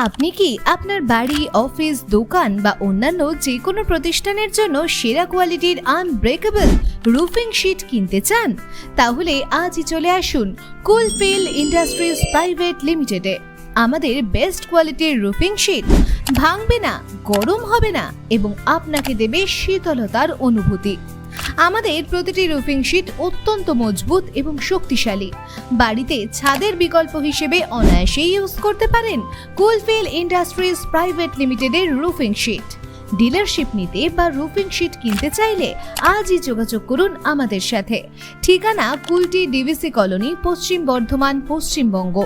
আপনি কি আপনার বাড়ি, অফিস, দোকান বা অন্যান্য যে কোনো প্রতিষ্ঠানের জন্য সেরা কোয়ালিটির আনব্রেকেবল রুফিং শিট কিনতে চান? তাহলে আজই চলে আসুন কুলফিল ইন্ডাস্ট্রিজ প্রাইভেট লিমিটেডে আমাদের বেস্ট কোয়ালিটির রুফিং শিট ভাঙবে না, গরম হবে না এবং আপনাকে দেবে শীতলতার অনুভূতি। আমাদের প্রতিটি রুফিং শিট অত্যন্ত মজবুত এবং শক্তিশালী। বাড়িতে ছাদের বিকল্প হিসেবে অনায়াসেই ইউজ করতে পারেন কুলফিল ইন্ডাস্ট্রিজ প্রাইভেট লিমিটেডের রুফিং শিট। ডিলারশিপ নিতে বা রুফিং শিট কিনতে চাইলে আজই যোগাযোগ করুন আমাদের সাথে। ঠিকানা কুলটি ডিভিসি কলোনি, পশ্চিম বর্ধমান, পশ্চিমবঙ্গ।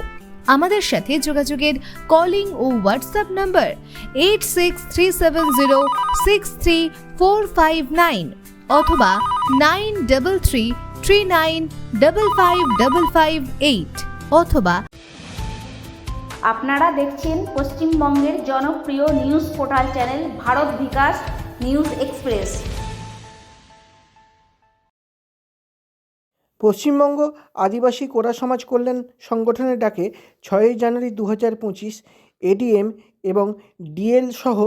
আমাদের সাথে যোগাযোগের কলিং ও WhatsApp number eight six three seven zero six three four five nine. অথবা nine double three three nine double five double five eight অথবা আপনারা দেখছেন পশ্চিমবঙ্গের জনপ্রিয় news portal channel Bharat Bikash news express. Paschimbanga আদিবাসী কোরা সমাজ কল্যাণ সংগঠনের ডাকে ছয়ই জানুয়ারি দু হাজার পঁচিশ এডিএম এবং ডিএল সহ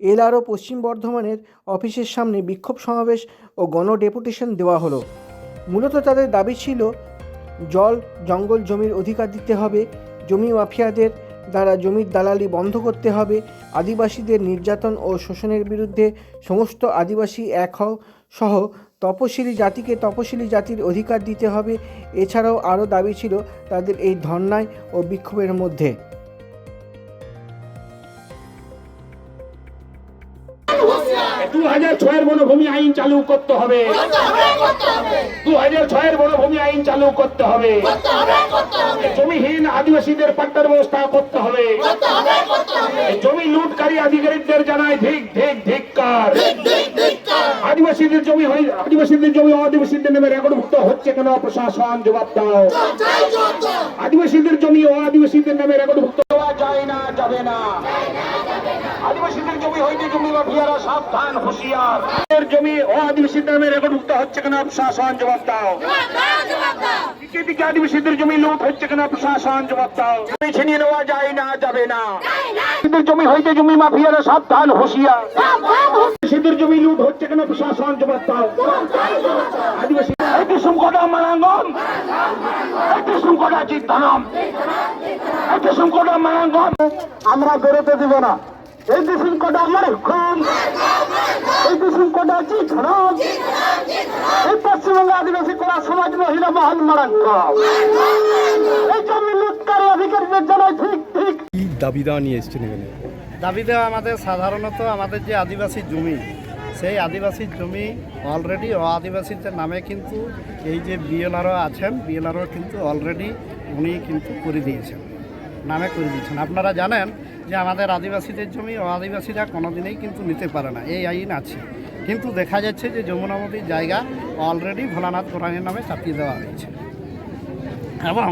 এলআরও পশ্চিম বর্ধমানের অফিসের সামনে বিক্ষোভ সমাবেশ ও গণ ডেপুটেশন দেওয়া হলো। মূলত তাদের দাবি ছিল, জল, জঙ্গল জমির অধিকার দিতে হবে, জমি মাফিয়াদের দ্বারা জমির দালালি বন্ধ করতে হবে, আদিবাসীদের নির্যাতন ও শোষণের বিরুদ্ধে সমস্ত আদিবাসী এক হও সহ তপশিলি জাতিকে তপশিলি জাতির অধিকার দিতে হবে। এছাড়াও আরও দাবি ছিল তাদের এই ধর্নায় ও বিক্ষোভের মধ্যে। দু হাজার ছয়ের বনভূমি আইন চালু করতে হবে। দু হাজার ছয়ের বনভূমি আইন চালু করতে হবে। জমিহীন আদিবাসীদের পাট্টার ব্যবস্থা করতে হবে। জমি লুটকারী আধিকারিকদের জানায় ধিক ধিক ধিক্কার। আদিবাসীদের জমি হয়ে আদিবাসীদের জমি আদিবাসীদের নামে রেকর্ডভুক্ত হচ্ছে কেন? প্রশাসন জবাব দাও। আদিবাসীদের জমি ও আদিবাসীদের নামে রেকর্ডভুক্ত দেওয়া যায় না যাবে না। আদিবাসীদের জমি হইতে জমি মাফিয়ারা সাবধান হুঁশিয়ার। জমি ও আদিবাসীদের নামে রেকর্ডভুক্ত হচ্ছে কেন? প্রশাসন জবাব দাও। দিকে দিকে আদিবাসীদের জমি লুট হচ্ছে কেন? প্রশাসন জবাব দাও। জমি ছিনিয়ে নেওয়া যায় না যাবে না। আদিবাসীদের জমি হইতে জমি মাফিয়ারা সাবধান হুঁশিয়ার। আদিবাসীদের জমি লুট হচ্ছে কেন? প্রশাসন জবাব দাও। আদিবাসী একটি সংকটা মানাঙ্গন একটি সংকটা চিত্তানম একটি সংকটা মানাঙ্গন আমরা বেরোতে দিব না। এই দিশুন কটা আমার হুকুম এই দিশুন কটা চিঠরম এই পশ্চিমবঙ্গ আদিবাসী কলা সমাজ মহিলা মহান মারাঙ্গ এই জমি লুটকারী অধিকারীদের জানাই ঠিক ঠিক। কি দাবি নিয়ে এসছেন এখানে? দাবি দেওয়া আমাদের সাধারণত আমাদের যে আদিবাসী জমি, সেই আদিবাসী জমি অলরেডি ও আদিবাসীদের নামে কিন্তু এই যে বিএলআরও আছেন বিএলআরও কিন্তু অলরেডি উনি কিন্তু করে দিয়েছেন, নামে করে দিয়েছেন। আপনারা জানেন যে আমাদের আদিবাসীদের জমি অ আদিবাসীরা কোনোদিনই কিন্তু নিতে পারে না, এই আইন আছে। কিন্তু দেখা যাচ্ছে যে যমুনা নদীর জায়গা অলরেডি ভোলানাথ গোরানির নামে চাপিয়ে দেওয়া হয়েছে। এবং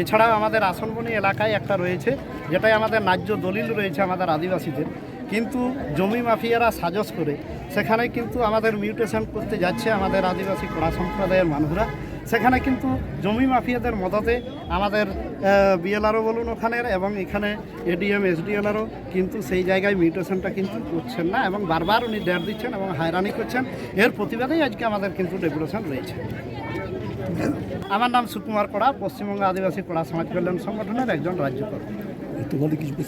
এছাড়াও আমাদের আসনবনি এলাকায় একটা রয়েছে যেটাই আমাদের ন্যায্য দলিল রয়েছে আমাদের আদিবাসীদের, কিন্তু জমি মাফিয়ারা সাজস করে, সেখানে কিন্তু আমাদের মিউটেশন করতে যাচ্ছে আমাদের আদিবাসী কড়া সম্প্রদায়ের মানুষরা। সেখানে কিন্তু জমি মাফিয়াদের মদতে আমাদের বিএলআরও বলুন ওখানের এবং এখানে এডিএম এসডিএলআরও কিন্তু সেই জায়গায় মিউটেশনটা কিন্তু করছেন না এবং বারবার উনি ডেট দিচ্ছেন এবং হয়রানি করছেন। এর প্রতিবাদেই আজকে আমাদের কিন্তু ডেপুটেশন রয়েছে। আমার নাম সুকুমার কড়া, পশ্চিমবঙ্গ আদিবাসী কড়া সমাজ কল্যাণ সংগঠনের একজন রাজ্যকর্মী। Eu estou falando aqui de